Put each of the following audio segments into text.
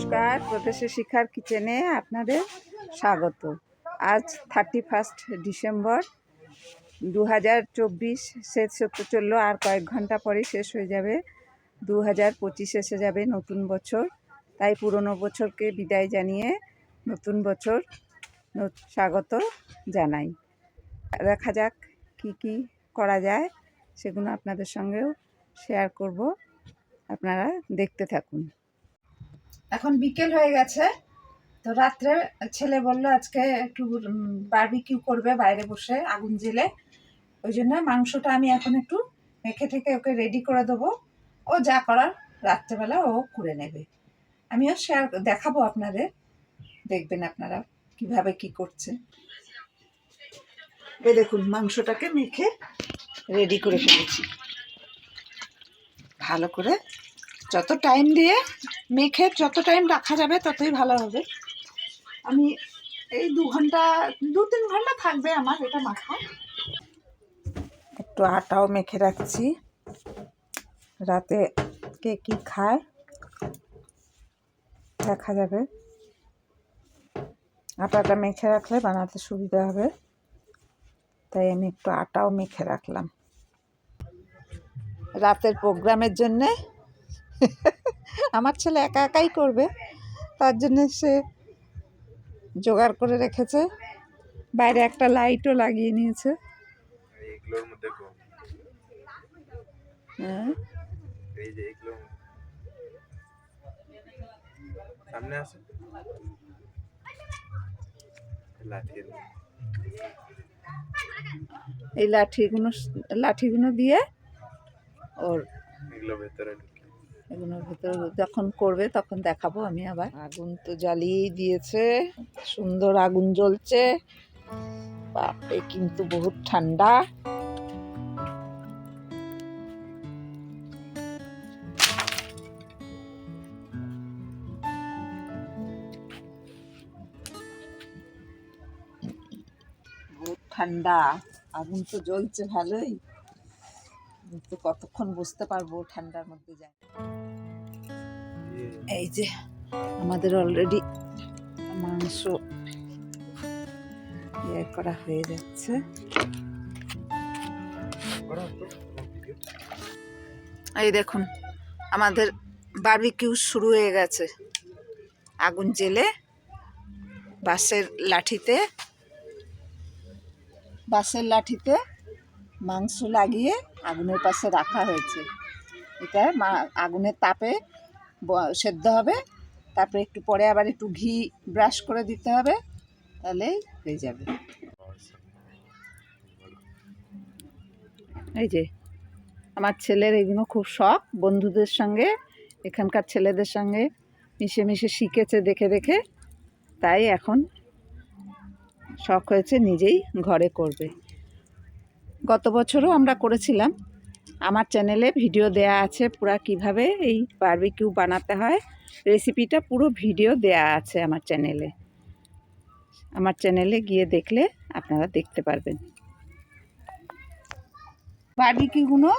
নমস্কার, প্রদেশে শিক্ষার কিচেনে আপনাদের স্বাগত। আজ থার্টি ফার্স্ট ডিসেম্বর দু হাজার চব্বিশ শেষ হতে চলল, আর কয়েক ঘণ্টা পরে শেষ হয়ে যাবে। দু হাজার পঁচিশ এসে যাবে নতুন বছর, তাই পুরনো বছরকে বিদায় জানিয়ে নতুন বছর স্বাগত জানাই। দেখা যাক কি কি করা যায়, সেগুলো আপনাদের সঙ্গেও শেয়ার করব। আপনারা দেখতে থাকুন। এখন বিকেল হয়ে গেছে। তো রাত্রে ছেলে বলল, আজকে একটু বারবিকিউ করবে বাইরে বসে আগুন জেলে ওই জন্য মাংসটা আমি এখন একটু মেখে থেকে ওকে রেডি করে দেবো। ও যা করার রাত্রেবেলা ও করে নেবে। আমিও শেয়ার দেখাবো আপনাদের। দেখবেন আপনারা কীভাবে কি করছে। এই দেখুন, মাংসটাকে মেখে রেডি করে ফেলেছি। ভালো করে যত টাইম দিয়ে মেখে যত টাইম রাখা যাবে ততই ভালো হবে। আমি এই দু ঘণ্টা, দু তিন ঘণ্টা থাকবে আমার এটা মাখা। একটু আটাও মেখে রাখছি। রাতে কে কি খায় দেখা যাবে। আটাটা মেখে রাখলে বানাতে সুবিধা হবে। তাই আমি একটু আটাও মেখে রাখলাম। রাতের প্রোগ্রামের জন্যে আমার ছেলে একা একাই করবে তার জন্য সে জোগাড় করে রেখেছে। বাইরে একটা লাইটও লাগিয়ে নিয়েছে। হ্যাঁ। এই সামনে আসে। এই লাঠিগুলো লাঠিগুলো দিয়ে ওর এগুলো ভেতরে এগুলোর ভিতরে যখন করবে তখন দেখাবো আমি আবার। আগুন তো জ্বালিয়েই দিয়েছে, সুন্দর আগুন জ্বলছে। বাপরে, কিন্তু বহুত ঠান্ডা। ঠান্ডা, আগুন তো জ্বলছে ভালোই। কিন্তু কতক্ষণ বসতে পারব ঠান্ডার মধ্যে যায়। এই যে আমাদের অলরেডি মাংস ইয়ে করা হয়ে যাচ্ছে। তো এই দেখুন আমাদের বারবিকিউ শুরু হয়ে গেছে। আগুন জেলে বাঁশের লাঠিতে বাঁশের লাঠিতে মাংস লাগিয়ে আগুনের পাশে রাখা হয়েছে। এটা মা- আগুনের তাপে সেদ্ধ হবে। তারপরে একটু পরে আবার একটু ঘি ব্রাশ করে দিতে হবে তাহলেই হয়ে যাবে। এই যে, আমার ছেলের এগুলো খুব শখ, বন্ধুদের সঙ্গে, এখানকার ছেলেদের সঙ্গে মিশে মিশে শিখেছে দেখে দেখে। তাই এখন শখ হয়েছে নিজেই ঘরে করবে। গত বছরও আমরা করেছিলাম। আমার চ্যানেলে ভিডিও দেয়া আছে পুরো কীভাবে এই বারবিকিউ বানাতে হয়। রেসিপিটা পুরো ভিডিও দেয়া আছে আমার চ্যানেলে। আমার চ্যানেলে গিয়ে দেখলে আপনারা দেখতে পারবেন। বারবিকিউগুলো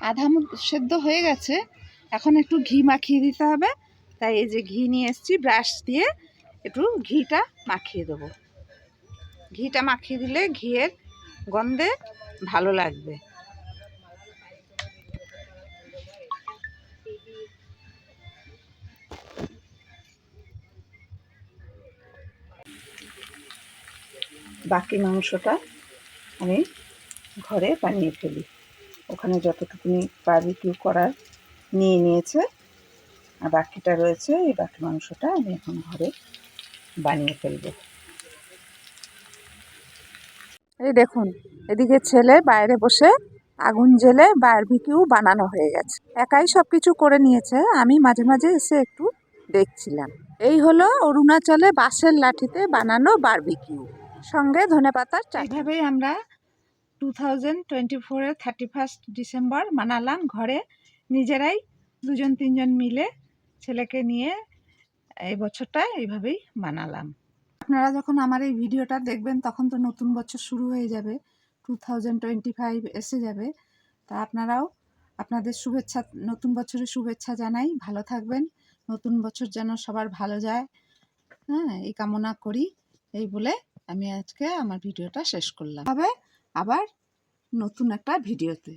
আধা সেদ্ধ হয়ে গেছে। এখন একটু ঘি মাখিয়ে দিতে হবে। তাই এই যে ঘি নিয়ে এসেছি, ব্রাশ দিয়ে একটু ঘিটা মাখিয়ে দেবো। ঘিটা মাখিয়ে দিলে ঘিয়ের গন্ধে ভালো লাগবে। বাকি মাংসটা আমি ঘরে বানিয়ে ফেলি। ওখানে যতটুকুনি বারবিকিউ করার নিয়ে নিয়েছে, আর বাকিটা রয়েছে, এই বাকি মাংসটা আমি এখন ঘরে বানিয়ে ফেলব। এই দেখুন, এদিকে ছেলে বাইরে বসে আগুন জেলে বারবিকিউ বানানো হয়ে গেছে। একাই সব কিছু করে নিয়েছে, আমি মাঝে মাঝে এসে একটু দেখছিলাম। এই হলো অরুণাচলে বাঁশের লাঠিতে বানানো বারবিকিউ সঙ্গে ধনেপাতার চাটনি। এইভাবেই আমরা টু থাউজেন্ড টোয়েন্টি ফোরের থার্টি ফার্স্ট ডিসেম্বর মানালাম ঘরে। নিজেরাই দুজন, তিনজন মিলে ছেলেকে নিয়ে এই বছরটা এইভাবেই মানালাম। আপনারা যখন আমার এই ভিডিওটা দেখবেন, তখন তো নতুন বছর শুরু হয়ে যাবে। টু থাউজেন্ড টোয়েন্টি ফাইভ এসে যাবে। তা আপনারাও আপনাদের শুভেচ্ছা, নতুন বছরের শুভেচ্ছা জানাই। ভালো থাকবেন। নতুন বছর যেন সবার ভালো যায়। হ্যাঁ এই কামনা করি। এই বলে আমি আজকে আমার ভিডিওটা শেষ করলাম। তবে আবার নতুন একটা ভিডিওতে।